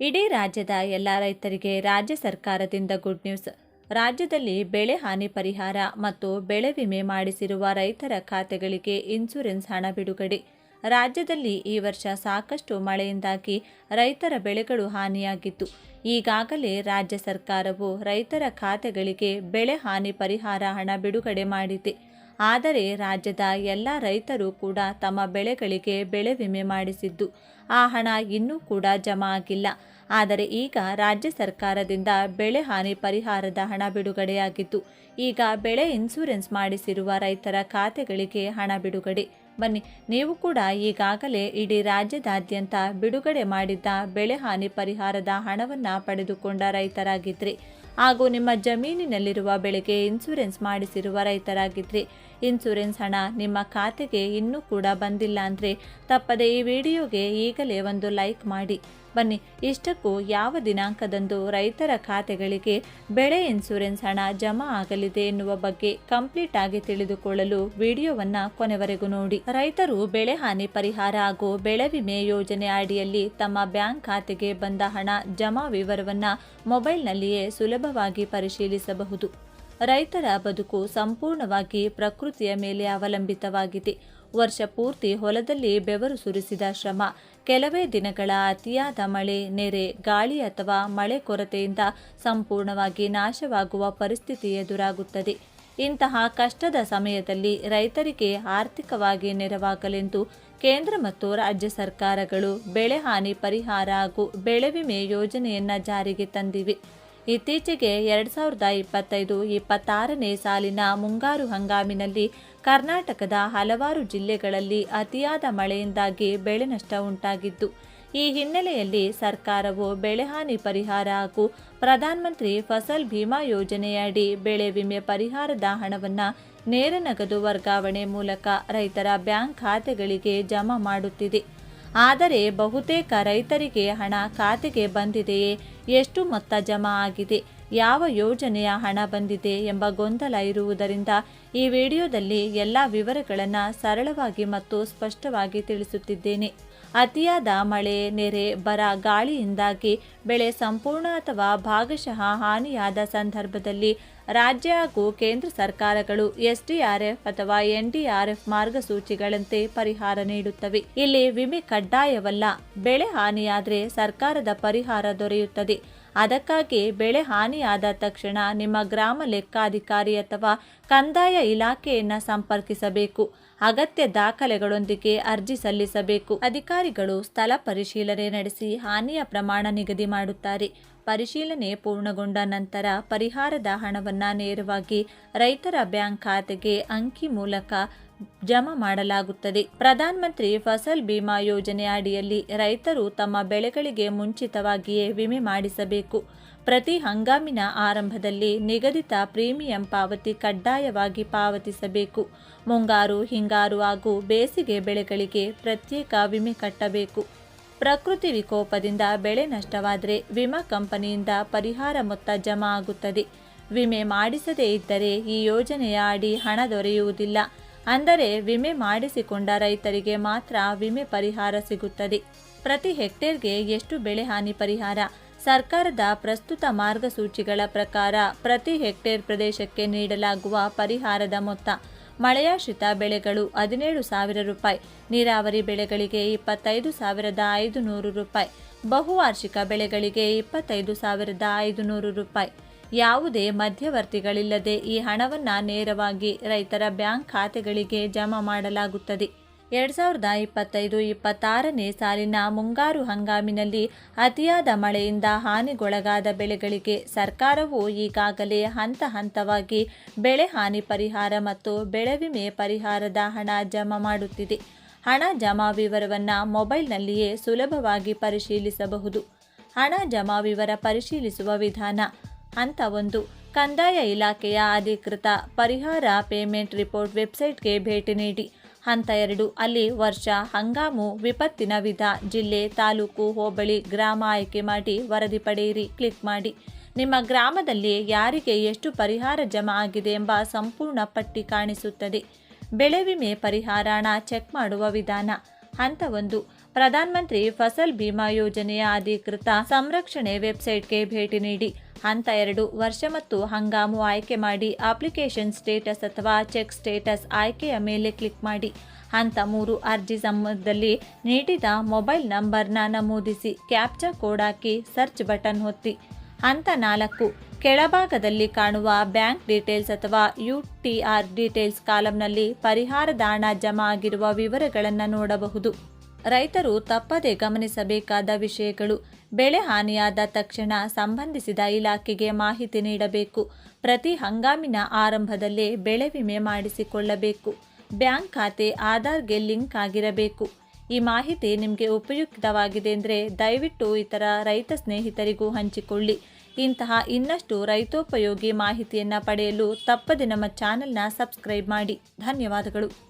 ಇಡೀ ರಾಜ್ಯದ ಎಲ್ಲ ರೈತರಿಗೆ ರಾಜ್ಯ ಸರ್ಕಾರದಿಂದ ಗುಡ್ ನ್ಯೂಸ್ ರಾಜ್ಯದಲ್ಲಿ ಬೆಳೆ ಹಾನಿ ಪರಿಹಾರ ಮತ್ತು ಬೆಳೆ ವಿಮೆ ಮಾಡಿಸಿರುವ ರೈತರ ಖಾತೆಗಳಿಗೆ ಇನ್ಸೂರೆನ್ಸ್ ಹಣ ಬಿಡುಗಡೆ. ರಾಜ್ಯದಲ್ಲಿ ಈ ವರ್ಷ ಸಾಕಷ್ಟು ಮಳೆಯಿಂದಾಗಿ ರೈತರ ಬೆಳೆಗಳು ಹಾನಿಯಾಗಿತ್ತು ಈಗಾಗಲೇ ರಾಜ್ಯ ಸರ್ಕಾರವು ರೈತರ ಖಾತೆಗಳಿಗೆ ಬೆಳೆ ಹಾನಿ ಪರಿಹಾರ ಹಣ ಬಿಡುಗಡೆ ಮಾಡಿದೆ. ಆದರೆ ರಾಜ್ಯದ ಎಲ್ಲ ರೈತರು ಕೂಡ ತಮ್ಮ ಬೆಳೆಗಳಿಗೆ ಬೆಳೆ ವಿಮೆ ಮಾಡಿಸಿದ್ದು, ಆ ಹಣ ಇನ್ನೂ ಕೂಡ ಜಮಾ ಆಗಿಲ್ಲ. ಆದರೆ ಈಗ ರಾಜ್ಯ ಸರ್ಕಾರದಿಂದ ಬೆಳೆ ಹಾನಿ ಪರಿಹಾರದ ಹಣ ಬಿಡುಗಡೆಯಾಗಿದ್ದು, ಈಗ ಬೆಳೆ ಇನ್ಸೂರೆನ್ಸ್ ಮಾಡಿಸಿರುವ ರೈತರ ಖಾತೆಗಳಿಗೆ ಹಣ ಬಿಡುಗಡೆ. ಬನ್ನಿ, ನೀವು ಕೂಡ ಈಗಾಗಲೇ ಇಡೀ ರಾಜ್ಯದಾದ್ಯಂತ ಬಿಡುಗಡೆ ಮಾಡಿದ್ದ ಬೆಳೆ ಹಾನಿ ಪರಿಹಾರದ ಹಣವನ್ನು ಪಡೆದುಕೊಂಡ ರೈತರಾಗಿದ್ದರೆ ಹಾಗೂ ನಿಮ್ಮ ಜಮೀನಿನಲ್ಲಿರುವ ಬೆಳೆಗೆ ಇನ್ಸೂರೆನ್ಸ್ ಮಾಡಿಸಿರುವ ರೈತರಾಗಿದ್ದರೆ ಇನ್ಸೂರೆನ್ಸ್ ಹಣ ನಿಮ್ಮ ಖಾತೆಗೆ ಇನ್ನೂ ಕೂಡ ಬಂದಿಲ್ಲ ಅಂದರೆ ತಪ್ಪದೆ ಈ ವಿಡಿಯೋಗೆ ಈಗಲೇ ಒಂದು ಲೈಕ್ ಮಾಡಿ. ಬನ್ನಿ, ಇಷ್ಟಕ್ಕೂ ಯಾವ ದಿನಾಂಕದಂದು ರೈತರ ಖಾತೆಗಳಿಗೆ ಬೆಳೆ ಇನ್ಸೂರೆನ್ಸ್ ಹಣ ಜಮಾ ಆಗಲಿದೆ ಎನ್ನುವ ಬಗ್ಗೆ ಕಂಪ್ಲೀಟ್ ಆಗಿ ತಿಳಿದುಕೊಳ್ಳಲು ವಿಡಿಯೋವನ್ನು ಕೊನೆವರೆಗೂ ನೋಡಿ. ರೈತರು ಬೆಳೆ ಹಾನಿ ಪರಿಹಾರ ಹಾಗೂ ಬೆಳೆ ವಿಮೆ ಯೋಜನೆ ಅಡಿಯಲ್ಲಿ ತಮ್ಮ ಬ್ಯಾಂಕ್ ಖಾತೆಗೆ ಬಂದ ಹಣ ಜಮಾ ವಿವರವನ್ನು ಮೊಬೈಲ್ನಲ್ಲಿಯೇ ಸುಲಭವಾಗಿ ಪರಿಶೀಲಿಸಬಹುದು. ರೈತರ ಬದುಕು ಸಂಪೂರ್ಣವಾಗಿ ಪ್ರಕೃತಿಯ ಮೇಲೆ ಅವಲಂಬಿತವಾಗಿದೆ. ವರ್ಷ ಪೂರ್ತಿ ಹೊಲದಲ್ಲಿ ಬೆವರು ಸುರಿಸಿದ ಶ್ರಮ, ಕೆಲವೇ ದಿನಗಳ ಅತಿಯಾದ ಮಳೆ, ನೆರೆ, ಗಾಳಿ ಅಥವಾ ಮಳೆ ಕೊರತೆಯಿಂದ ಸಂಪೂರ್ಣವಾಗಿ ನಾಶವಾಗುವ ಪರಿಸ್ಥಿತಿ ಎದುರಾಗುತ್ತದೆ. ಇಂತಹ ಕಷ್ಟದ ಸಮಯದಲ್ಲಿ ರೈತರಿಗೆ ಆರ್ಥಿಕವಾಗಿ ನೆರವಾಗಲೆಂದು ಕೇಂದ್ರ ಮತ್ತು ರಾಜ್ಯ ಸರ್ಕಾರಗಳು ಬೆಳೆ ಹಾನಿ ಪರಿಹಾರ ಹಾಗೂ ಬೆಳೆ ವಿಮೆ ಯೋಜನೆಯನ್ನು ಜಾರಿಗೆ ತಂದಿವೆ. ಇತ್ತೀಚೆಗೆ ಎರಡು ಸಾವಿರದ ಇಪ್ಪತ್ತೈದು ಇಪ್ಪತ್ತಾರನೇ ಸಾಲಿನ ಮುಂಗಾರು ಹಂಗಾಮಿನಲ್ಲಿ ಕರ್ನಾಟಕದ ಹಲವಾರು ಜಿಲ್ಲೆಗಳಲ್ಲಿ ಅತಿಯಾದ ಮಳೆಯಿಂದಾಗಿ ಬೆಳೆ ನಷ್ಟ ಉಂಟಾಗಿದ್ದು, ಈ ಹಿನ್ನೆಲೆಯಲ್ಲಿ ಸರ್ಕಾರವು ಬೆಳೆಹಾನಿ ಪರಿಹಾರ ಹಾಗೂ ಪ್ರಧಾನಮಂತ್ರಿ ಫಸಲ್ ಭೀಮಾ ಯೋಜನೆಯಡಿ ಬೆಳೆ ವಿಮೆ ಪರಿಹಾರದ ಹಣವನ್ನು ನೇರ ನಗದು ವರ್ಗಾವಣೆ ಮೂಲಕ ರೈತರ ಬ್ಯಾಂಕ್ ಖಾತೆಗಳಿಗೆ ಜಮಾ ಮಾಡುತ್ತಿದೆ. ಆದರೆ ಬಹುತೇಕ ರೈತರಿಗೆ ಹಣ ಖಾತೆಗೆ ಬಂದಿದೆಯೇ? ಎಷ್ಟು ಮೊತ್ತ ಜಮಾ ಆಗಿದೆ? ಯಾವ ಯೋಜನೆಯ ಹಣ ಬಂದಿದೆ ಎಂಬ ಗೊಂದಲ ಇರುವುದರಿಂದ ಈ ವಿಡಿಯೋದಲ್ಲಿ ಎಲ್ಲ ವಿವರಗಳನ್ನು ಸರಳವಾಗಿ ಮತ್ತು ಸ್ಪಷ್ಟವಾಗಿ ತಿಳಿಸುತ್ತಿದ್ದೇನೆ. ಅತಿಯಾದ ಮಳೆ, ನೆರೆ, ಬರ, ಗಾಳಿಯಿಂದಾಗಿ ಬೆಳೆ ಸಂಪೂರ್ಣ ಅಥವಾ ಭಾಗಶಃ ಹಾನಿಯಾದ ಸಂದರ್ಭದಲ್ಲಿ ರಾಜ್ಯ ಹಾಗೂ ಕೇಂದ್ರ ಸರ್ಕಾರಗಳು ಎಸ್ಡಿಆರ್ಎಫ್ ಅಥವಾ ಎನ್ಡಿಆರ್ಎಫ್ ಮಾರ್ಗಸೂಚಿಗಳಂತೆ ಪರಿಹಾರ ನೀಡುತ್ತವೆ. ಇಲ್ಲಿ ವಿಮೆ ಕಡ್ಡಾಯವಲ್ಲ. ಬೆಳೆ ಹಾನಿಯಾದರೆ ಸರ್ಕಾರದ ಪರಿಹಾರ ದೊರೆಯುತ್ತದೆ. ಅದಕ್ಕಾಗಿ ಬೆಳೆ ಹಾನಿಯಾದ ತಕ್ಷಣ ನಿಮ್ಮ ಗ್ರಾಮ ಲೆಕ್ಕಾಧಿಕಾರಿ ಅಥವಾ ಕಂದಾಯ ಇಲಾಖೆಯನ್ನು ಸಂಪರ್ಕಿಸಬೇಕು. ಅಗತ್ಯ ದಾಖಲೆಗಳೊಂದಿಗೆ ಅರ್ಜಿ ಸಲ್ಲಿಸಬೇಕು. ಅಧಿಕಾರಿಗಳು ಸ್ಥಳ ಪರಿಶೀಲನೆ ನಡೆಸಿ ಹಾನಿಯ ಪ್ರಮಾಣ ನಿಗದಿ ಮಾಡುತ್ತಾರೆ. ಪರಿಶೀಲನೆ ಪೂರ್ಣಗೊಂಡ ನಂತರ ಪರಿಹಾರದ ಹಣವನ್ನು ನೇರವಾಗಿ ರೈತರ ಬ್ಯಾಂಕ್ ಖಾತೆಗೆ ಅಂಕಿ ಮೂಲಕ ಜಮಾ ಮಾಡಲಾಗುತ್ತದೆ. ಪ್ರಧಾನಮಂತ್ರಿ ಫಸಲ್ ಬಿಮಾ ಯೋಜನೆ ಅಡಿಯಲ್ಲಿ ರೈತರು ತಮ್ಮ ಬೆಳೆಗಳಿಗೆ ಮುಂಚಿತವಾಗಿಯೇ ವಿಮೆ ಮಾಡಿಸಬೇಕು. ಪ್ರತಿ ಹಂಗಾಮಿನ ಆರಂಭದಲ್ಲಿ ನಿಗದಿತ ಪ್ರೀಮಿಯಂ ಪಾವತಿ ಕಡ್ಡಾಯವಾಗಿ ಪಾವತಿಸಬೇಕು. ಮುಂಗಾರು, ಹಿಂಗಾರು ಹಾಗೂ ಬೇಸಿಗೆ ಬೆಳೆಗಳಿಗೆ ಪ್ರತ್ಯೇಕ ವಿಮೆ ಕಟ್ಟಬೇಕು. ಪ್ರಕೃತಿ ವಿಕೋಪದಿಂದ ಬೆಳೆ ನಷ್ಟವಾದರೆ ವಿಮಾ ಕಂಪನಿಯಿಂದ ಪರಿಹಾರ ಮೊತ್ತ ಜಮಾ ಆಗುತ್ತದೆ. ವಿಮೆ ಮಾಡಿಸದೇ ಇದ್ದರೆ ಈ ಯೋಜನೆಯ ಅಡಿ ಹಣ ದೊರೆಯುವುದಿಲ್ಲ. ಅಂದರೆ ವಿಮೆ ಮಾಡಿಸಿಕೊಂಡ ರೈತರಿಗೆ ಮಾತ್ರ ವಿಮೆ ಪರಿಹಾರ ಸಿಗುತ್ತದೆ. ಪ್ರತಿ ಹೆಕ್ಟೇರ್ಗೆ ಎಷ್ಟು ಬೆಳೆ ಹಾನಿ ಪರಿಹಾರ? ಸರ್ಕಾರದ ಪ್ರಸ್ತುತ ಮಾರ್ಗಸೂಚಿಗಳ ಪ್ರಕಾರ ಪ್ರತಿ ಹೆಕ್ಟೇರ್ ಪ್ರದೇಶಕ್ಕೆ ನೀಡಲಾಗುವ ಪರಿಹಾರದ ಮೊತ್ತ ಮಳೆಯಾಶ್ರಿತ ಬೆಳೆಗಳು ಹದಿನೇಳು ಸಾವಿರ ರೂಪಾಯಿ, ನೀರಾವರಿ ಬೆಳೆಗಳಿಗೆ ಇಪ್ಪತ್ತೈದು ಸಾವಿರದ ಐದು ನೂರು ರೂಪಾಯಿ, ಬಹುವಾರ್ಷಿಕ ಬೆಳೆಗಳಿಗೆ ಇಪ್ಪತ್ತೈದು ಸಾವಿರದ ಐದು ನೂರು ರೂಪಾಯಿ. ಯಾವುದೇ ಮಧ್ಯವರ್ತಿಗಳಿಲ್ಲದೆ ಈ ಹಣವನ್ನು ನೇರವಾಗಿ ರೈತರ ಬ್ಯಾಂಕ್ ಖಾತೆಗಳಿಗೆ ಜಮಾ ಮಾಡಲಾಗುತ್ತದೆ. ಎರಡು ಸಾವಿರದ ಇಪ್ಪತ್ತೈದು ಇಪ್ಪತ್ತಾರನೇ ಸಾಲಿನ ಮುಂಗಾರು ಹಂಗಾಮಿನಲ್ಲಿ ಅತಿಯಾದ ಮಳೆಯಿಂದ ಹಾನಿಗೊಳಗಾದ ಬೆಳೆಗಳಿಗೆ ಸರ್ಕಾರವು ಈಗಾಗಲೇ ಹಂತ ಹಂತವಾಗಿ ಬೆಳೆ ಹಾನಿ ಪರಿಹಾರ ಮತ್ತು ಬೆಳೆ ವಿಮೆ ಪರಿಹಾರದ ಹಣ ಜಮಾ ಮಾಡುತ್ತಿದೆ. ಹಣ ಜಮಾ ವಿವರವನ್ನು ಮೊಬೈಲ್ನಲ್ಲಿಯೇ ಸುಲಭವಾಗಿ ಪರಿಶೀಲಿಸಬಹುದು. ಹಣ ಜಮಾ ವಿವರ ಪರಿಶೀಲಿಸುವ ವಿಧಾನ. ಹಂತ ಒಂದು, ಕಂದಾಯ ಇಲಾಖೆಯ ಅಧಿಕೃತ ಪರಿಹಾರ ಪೇಮೆಂಟ್ ರಿಪೋರ್ಟ್ ವೆಬ್ಸೈಟ್ಗೆ ಭೇಟಿ ನೀಡಿ. ಹಂತ ಎರಡು. ಅಲ್ಲಿ ವರ್ಷ ಹಂಗಾಮು ವಿಪತ್ತಿನ ವಿಧ. ಜಿಲ್ಲೆ, ತಾಲೂಕು, ಹೋಬಳಿ, ಗ್ರಾಮ ಆಯ್ಕೆ ಮಾಡಿ ವರದಿ ಪಡೆಯಿರಿ. ಕ್ಲಿಕ್ ಮಾಡಿ. ನಿಮ್ಮ ಗ್ರಾಮದಲ್ಲಿ ಯಾರಿಗೆ ಎಷ್ಟು ಪರಿಹಾರ ಜಮಾ ಆಗಿದೆ ಎಂಬ ಸಂಪೂರ್ಣ ಪಟ್ಟಿ ಕಾಣಿಸುತ್ತದೆ. ಬೆಳೆ ವಿಮೆ ಪರಿಹಾರ ಚೆಕ್ ಮಾಡುವ ವಿಧಾನ. ಹಂತ ಒಂದು. ಪ್ರಧಾನಮಂತ್ರಿ ಫಸಲ್ ಬಿಮಾ ಯೋಜನೆಯ ಅಧಿಕೃತ ಸಂರಕ್ಷಣೆ ವೆಬ್ಸೈಟ್ಗೆ ಭೇಟಿ ನೀಡಿ, ಹಂತ ಎರಡು ವರ್ಷ ಮತ್ತು ಹಂಗಾಮು ಆಯ್ಕೆ ಮಾಡಿ ಅಪ್ಲಿಕೇಶನ್ ಸ್ಟೇಟಸ್ ಅಥವಾ ಚೆಕ್ ಸ್ಟೇಟಸ್ ಆಯ್ಕೆಯ ಮೇಲೆ ಕ್ಲಿಕ್ ಮಾಡಿ. ಹಂತ ಮೂರು, ಅರ್ಜಿ ಸಂಬಂಧದಲ್ಲಿ ನೀಡಿದ ಮೊಬೈಲ್ ನಂಬರ್ನ ನಮೂದಿಸಿ ಕ್ಯಾಪ್ಚಾ ಕೋಡ್ ಹಾಕಿ ಸರ್ಚ್ ಬಟನ್ ಹೊತ್ತಿ ಹಂತ ನಾಲ್ಕು, ಕೆಳಭಾಗದಲ್ಲಿ ಕಾಣುವ ಬ್ಯಾಂಕ್ ಡೀಟೇಲ್ಸ್ ಅಥವಾ ಯು ಟಿ ಆರ್ ಡೀಟೇಲ್ಸ್ ಕಾಲಂನಲ್ಲಿ ಪರಿಹಾರದ ಹಣ ಜಮಾ ಆಗಿರುವ ವಿವರಗಳನ್ನು ನೋಡಬಹುದು. ರೈತರು ತಪ್ಪದೆ ಗಮನಿಸಬೇಕಾದ ವಿಷಯಗಳು. ಬೆಳೆ ಹಾನಿಯಾದ ತಕ್ಷಣ ಸಂಬಂಧಿಸಿದ ಇಲಾಖೆಗೆ ಮಾಹಿತಿ ನೀಡಬೇಕು. ಪ್ರತಿ ಹಂಗಾಮಿನ ಆರಂಭದಲ್ಲೇ ಬೆಳೆ ವಿಮೆ ಮಾಡಿಸಿಕೊಳ್ಳಬೇಕು. ಬ್ಯಾಂಕ್ ಖಾತೆ ಆಧಾರ್ಗೆ ಲಿಂಕ್ ಆಗಿರಬೇಕು. ಈ ಮಾಹಿತಿ ನಿಮಗೆ ಉಪಯುಕ್ತವಾಗಿದೆ ಅಂದರೆ ದಯವಿಟ್ಟು ಇತರ ರೈತ ಸ್ನೇಹಿತರಿಗೂ ಹಂಚಿಕೊಳ್ಳಿ. ಇಂತಹ ಇನ್ನಷ್ಟು ರೈತೋಪಯೋಗಿ ಮಾಹಿತಿಯನ್ನು ಪಡೆಯಲು ತಪ್ಪದೆ ನಮ್ಮ ಚಾನೆಲ್ನ ಸಬ್ಸ್ಕ್ರೈಬ್ ಮಾಡಿ. ಧನ್ಯವಾದಗಳು.